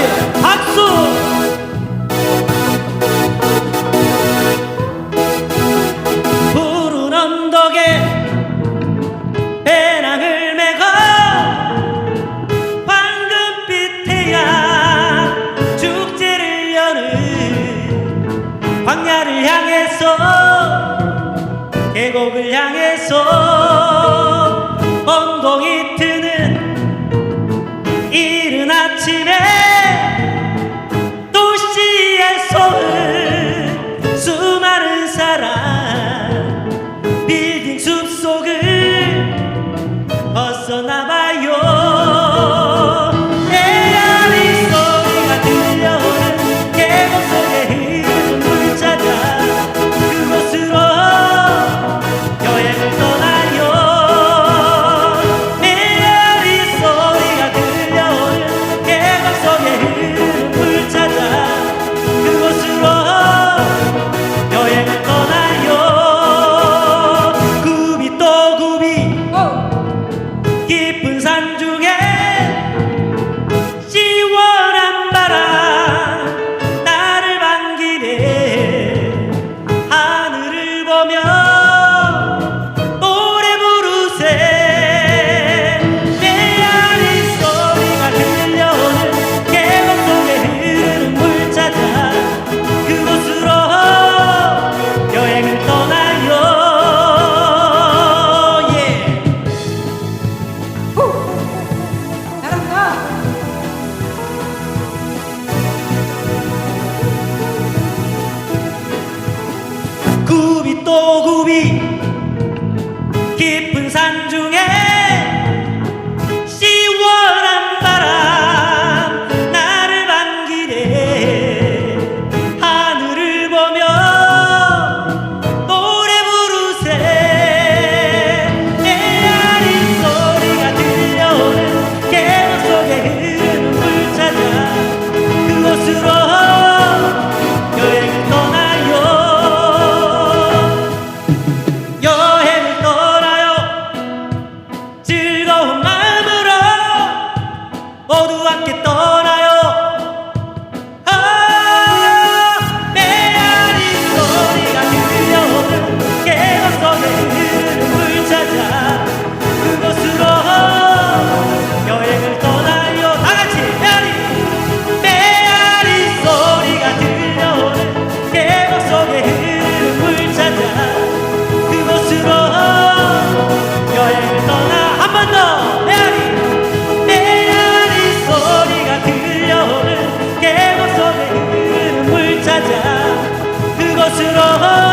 같이 박수! 푸른 언덕에 배낭을 메고 황금빛 태양 축제를 여는 광야를 향해서 계곡을 향해서 지난주 Oduan kita 啊